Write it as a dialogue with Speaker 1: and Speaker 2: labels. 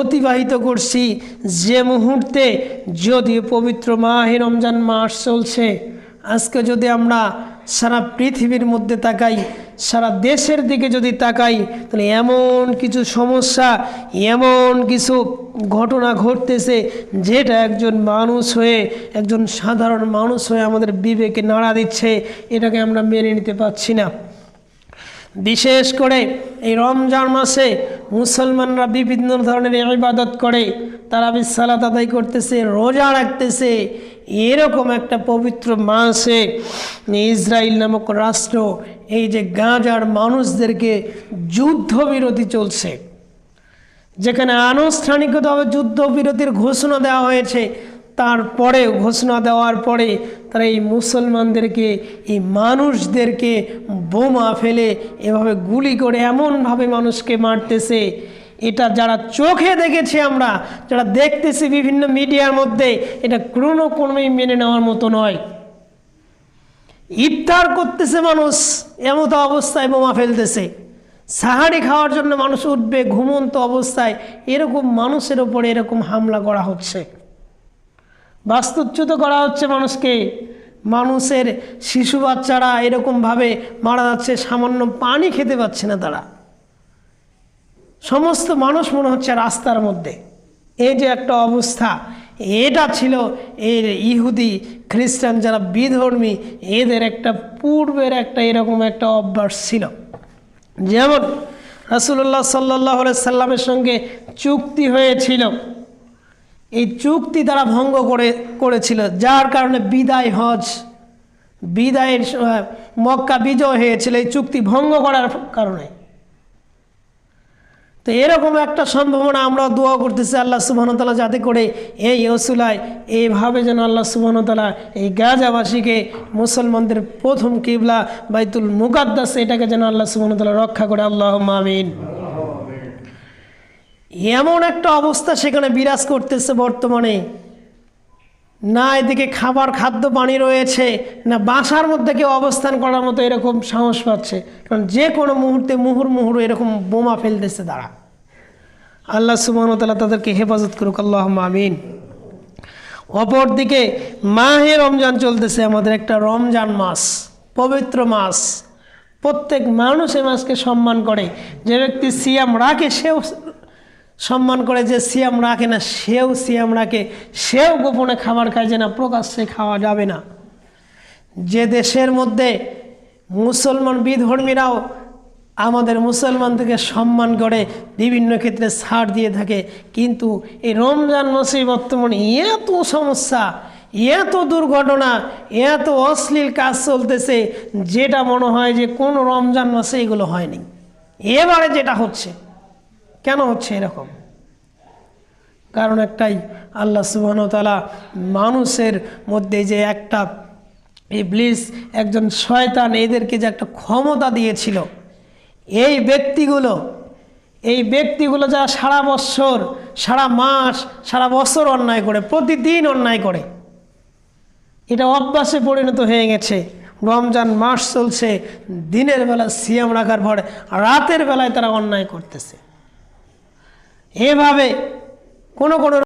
Speaker 1: অতিবাহিত করছি যে মুহূর্তে যদিও পবিত্র মাহে রমজান মাস চলছে, আজকে যদি আমরা সারা পৃথিবীর মধ্যে তাকাই, সারা দেশের দিকে যদি তাকাই, তাহলে এমন কিছু সমস্যা, এমন কিছু ঘটনা ঘটতেছে যেটা একজন মানুষ হয়ে, একজন সাধারণ মানুষ হয়ে আমাদের বিবেকে নাড়া দিচ্ছে, এটাকে আমরা মেনে নিতে পারছি না। বিশেষ করে এই রমজান মাসে মুসলমানরা বিভিন্ন ধরনের ইবাদত করে, তারা সালাত আদায় করতেছে, রোজা রাখতেছে। এরকম একটা পবিত্র মাসে ইসরায়েল নামক রাষ্ট্র, এই যে গাজার মানুষদেরকে যুদ্ধবিরতি চলছে। যেখানে আনুষ্ঠানিকভাবে যুদ্ধবিরতির ঘোষণা দেওয়া হয়েছে তারপরেও ঘোষণা দেওয়ার পরে তারা এই মুসলমানদেরকে, এই মানুষদেরকে বোমা ফেলে এভাবে গুলি করে এমনভাবে মানুষকে মারতেছে। এটা যারা চোখে দেখেছি আমরা, যারা দেখতেছি বিভিন্ন মিডিয়ার মধ্যে, এটা কোনো কোনোই মেনে নেওয়ার মতো নয়। ইফতার করতেছে মানুষ, এমত অবস্থায় বোমা ফেলতেছে। সাহারি খাওয়ার জন্য মানুষ উঠবে ঘুমন্ত অবস্থায়, এরকম মানুষের ওপরে এরকম হামলা করা হচ্ছে। বাস্তুচ্যুত করা হচ্ছে মানুষকে। মানুষের শিশু বাচ্চারা এরকমভাবে মারা যাচ্ছে, সামান্য পানি খেতে পাচ্ছে না তারা। সমস্ত মানুষ মনে হচ্ছে রাস্তার মধ্যে। এই যে একটা অবস্থা, এটা ছিল এর ইহুদি, খ্রিস্টান যারা বিধর্মী, এদের একটা পূর্বের একটা এরকম একটা অভ্যাস ছিল। যেমন রাসুল্লাহ সাল্লাহ সাল্লামের সঙ্গে চুক্তি হয়েছিল। এই চুক্তি তারা ভঙ্গ করে, করেছিল, যার কারণে বিদায় হজ, বিদায়ের মক্কা বিজয় হয়েছিল এই চুক্তি ভঙ্গ করার কারণে। তো এরকম একটা সম্ভাবনা আমরা দোয়া করতেছি আল্লাহ সুবাহতালা যাতে করে এই ওসুলায় এইভাবে যেন আল্লাহ সুবাহতালা এই গাজাবাসীকে, মুসলমানদের প্রথম কিবলা বাইতুল মুকাদ্দাস, এটাকে যেন আল্লাহ সুবাহতালা রক্ষা করে। আল্লাহ মামিন এমন একটা অবস্থা সেখানে বিরাজ করতেছে বর্তমানে। না এদিকে খাবার, খাদ্য, পানি রয়েছে, না বাসার মধ্যে কেউ অবস্থান করার মতো এরকম সাহস পাচ্ছে। কারণ যে কোনো মুহূর্তে মুহুর মুহুর এরকম বোমা ফেলতেছে তারা। আল্লাহ সুবাহতাল্লাহ তাদেরকে হেফাজত করুক আল্লাহ আমিন। অপরদিকে মাহে রমজান চলতেছে, আমাদের একটা রমজান মাস, পবিত্র মাস। প্রত্যেক মানুষ এই মাসকে সম্মান করে। যে ব্যক্তি সিয়াম রাখে, সেও সম্মান করে যে সিয়াম রাখে না, সেও সিয়াম রাখে। সেও গোপনে খাবার খায় যে না, প্রকাশ্যে খাওয়া যাবে না। যে দেশের মধ্যে মুসলমান বিধর্মীরাও আমাদের মুসলমানদেরকে সম্মান করে, বিভিন্ন ক্ষেত্রে ছাড় দিয়ে থাকে। কিন্তু এই রমজান মাসে বর্তমানে এত সমস্যা, এত দুর্ঘটনা, এত অশ্লীল কাজ চলতেছে, যেটা মনে হয় যে কোনো রমজান মাসে এগুলো হয়নি। এবারে যেটা হচ্ছে কেন হচ্ছে এরকম? কারণ একটাই, আল্লাহ সুবাহতালা মানুষের মধ্যে যে একটা ইবলিস, একজন শয়তান এদেরকে যে একটা ক্ষমতা দিয়েছিল, এই ব্যক্তিগুলো এই ব্যক্তিগুলো যারা সারা বছর, সারা মাস, সারা বছর অন্যায় করে, প্রতিদিন অন্যায় করে, এটা অভ্যাসে পরিণত হয়ে গেছে। রমজান মাস চলছে, দিনের বেলা সিয়াম রাখার পরে, রাতের বেলায় তারা অন্যায় করতেছে। এভাবে কোনো কোনো